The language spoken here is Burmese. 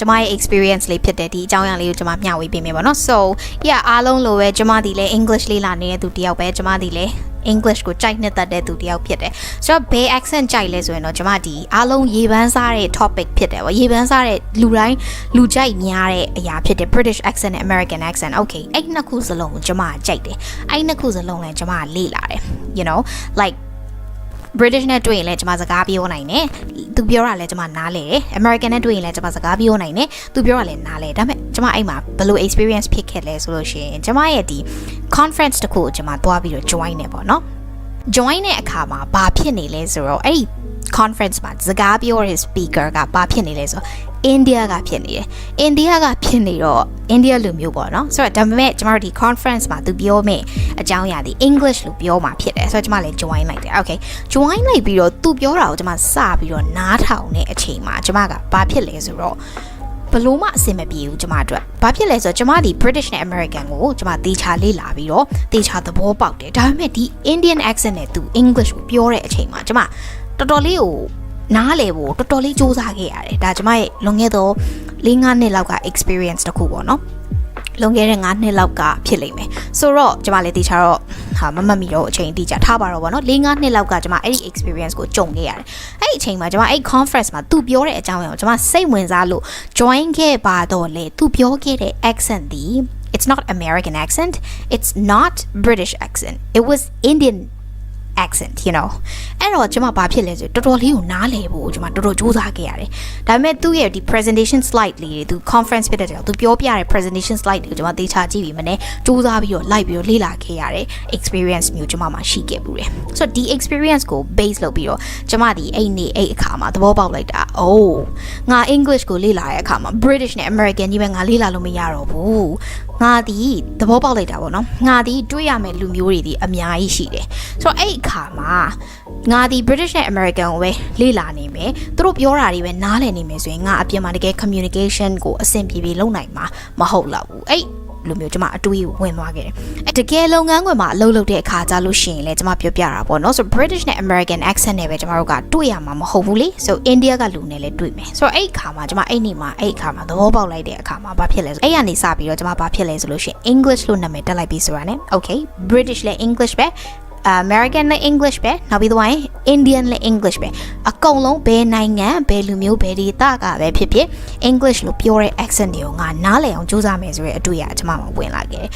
ကျမရဲ့ experience လေးဖြစ်တယ်ဒီအကြောင်းအရာလေးကိုကျမမျှဝေပေးမယ်ပေါ့နော် so yeah အားလုံးလိုပဲကျမဒီလေ English လေးလာနေတဲ့သူတယောက်ပဲကျမဒီလေ English ကိုကြိုက်နှစ်သက်တဲ့သူတယောက်ဖြစ်တယ်ဆိုတော့ဘယ် accent ကြိုက်လဲဆိုရင်တော့ကျမဒီအားလုံးရေပန်းစားတဲ့ topic ဖြစ်တယ်ပေါ့ရေပန်းစားတဲ့လူတိုင်းလူကြိုက်များတဲ့အရာဖြစ်တယ် British accent နဲ့ American accent okay အဲ့နှစ်ခုစလုံးကိုကျမကကြိုက်တယ်အဲ့နှစ်ခုစလုံးလည်းကျမကလေ့လာတယ် you know like British နဲ့တွေ့ရင်လည်းကျွန်မစကားပြောနိုင်တယ်။သူပြောတာလည်းကျွန်မနားလဲတယ်။ American နဲ့တွေ့ရင်လည်းကျွန်မစကားပြောနိုင်တယ်။သူပြောတာလည်းနားလဲ။ဒါပေမဲ့ကျွန်မအဲ့မှာဘယ်လို experience ဖြစ်ခဲ့လဲဆိုလို့ရှိရင်ကျွန်မရဲ့ဒီ conference တစ်ခုကိုကျွန်မသွားပြီးတော့ join နေပေါ့နော်။ join တဲ့အခါမှာဘာဖြစ်နေလဲဆိုတော့အဲ့ဒီ conference မှာစကားပြောတဲ့ speaker ကဘာဖြစ်နေလဲဆိုတော့ India ကဖြစ်နေတယ်။ India ကဖြစ်နေတော့ India လူမျိုးပေါ့နော်။ဆိုတော့ဒါပေမဲ့ကျမတို့ဒီ conference မှာသူပြောမယ့်အကြောင်းအရာဒီ English လို့ပြောမှာဖြစ်တယ်။ဆိုတော့ကျမလည်း join လိုက်တယ်။ Okay join လိုက်ပြီးတော့သူပြောတာကိုကျမစပြီးတော့နားထောင်တဲ့အချိန်မှာကျမကဘာဖြစ်လဲဆိုတော့ဘလို့မှအဆင်မပြေဘူးကျမအတွက်။ဘာဖြစ်လဲဆိုတော့ကျမဒီ British နဲ့ American ကိုကျမသေချာလေ့လာပြီးတော့သေချာသဘောပေါက်တယ်။ဒါပေမဲ့ဒီ Indian accent နဲ့သူ English ကိုပြောတဲ့အချိန်မှာကျမ တော်တော်လေးကိုနားလေဖို့တော်တော်လေးစူးစမ်းခဲ့ရတယ်။ဒါကျမရဲ့လွန်ခဲ့သော၄၅နှစ်လောက်က experience တစ်ခုပေါ့နော်။လွန်ခဲ့တဲ့9နှစ်လောက်ကဖြစ်လိမ့်မယ်ဆိုတော့ကျမလည်းတေချာတော့ဟာမမတ်မီတော့အချိန်တိကျထားပါတော့ဗောနော်၄၅နှစ်လောက်ကကျမအဲ့ဒီ experience ကိုကြုံခဲ့ရတယ်အဲ့ဒီအချိန်မှာကျမအဲ့ conference မှာသူပြောတဲ့အကြောင်းအရာကိုကျမစိတ်ဝင်စားလို့ join ခဲ့ပါတော့လေသူပြောခဲ့တဲ့ accent ဒီ it's not American accent it's not British accent it was Indian accent you know အဲ့တော့ကျွန်မဘာဖြစ်လဲဆိုတော်တော်လေးကိုနားလည်ဖို့ကျွန်မတော်တော်စူးစမ်းခဲ့ရတယ်ဒါပေမဲ့သူ့ရဲ့ဒီ presentation slide လေးတွေသူ conference ဖြစ်တဲ့ကြောင့်သူပြောပြတဲ့ presentation slide တွေကိုကျွန်မသေချာကြည့်ပြီးမနေ့စူးစမ်းပြီးတော့ live ပြီးတော့လေ့လာခဲ့ရတဲ့ experience မျိုးကျွန်မမှာရှိခဲ့ဘူးတယ်ဆိုတော့ဒီ experience ကို base လုပ်ပြီးတော့ကျွန်မဒီအဲ့နေအဲ့အခါမှာသဘောပေါက်လိုက်တာအိုးငါ English ကိုလေ့လာတဲ့အခါမှာ British နဲ့ American ကြီးပဲငါလေ့လာလို့မရတော့ဘူးငါဒီသဘောပေါက်လိုက်တာပေါ့နော်ငါဒီတွေးရမယ့်လူမျိုးတွေဒီအများကြီးရှိတယ်ဆိုတော့အဲ့အခါမှာငါဒီ British နဲ့ American ကိုပဲလေ့လာနေမယ်သူတို့ပြောတာတွေပဲနားလည်နေမယ်ဆိုရင်ငါအပြင်မှာတကယ် communication ကိုအဆင်ပြေပြေလုပ်နိုင်မှာမဟုတ်တော့ဘူးအဲ့လိုမျိုးကျွန်မအတွေးကိုဝင်သွားခဲ့တယ်။တကယ်လုပ်ငန်းခွင်မှာအလုပ်လုပ်တဲ့အခါကြလို့ရှိရင်လည်းကျွန်မပြောပြတာပေါ့နော်။ so British နဲ့ American accent နဲ့ပဲကျွန်တော်တို့ကတွေ့ရမှာမဟုတ်ဘူးလေ။ so India ကလူနဲ့လည်းတွေ့မယ်။ဆိုတော့အဲ့အခါမှာကျွန်မအဲ့နေမှာအဲ့အခါမှာသဘောပေါက်လိုက်တဲ့အခါမှာဘာဖြစ်လဲဆိုအဲ့ကနေစပြီးတော့ကျွန်မဘာဖြစ်လဲဆိုလို့ရှိရင် English လို့နာမည်တက်လိုက်ပြီးဆိုတာ ਨੇ okay British လည်း English ပဲ American နဲ့ English ပဲနောက်ပြီးတော့ Indian နဲ့ English ပဲအကုန်လုံးဘယ်နိုင်ငံဘယ်လူမျိုးဘယ်ဒေသကပဲဖြစ်ဖြစ် English လို့ပြောတဲ့ accent တွေကိုငါနားလည်အောင်စူးစမ်းမယ်ဆိုရဲအတွေ့အကြုံကျွန်မမှာဝင်လာခဲ့တယ်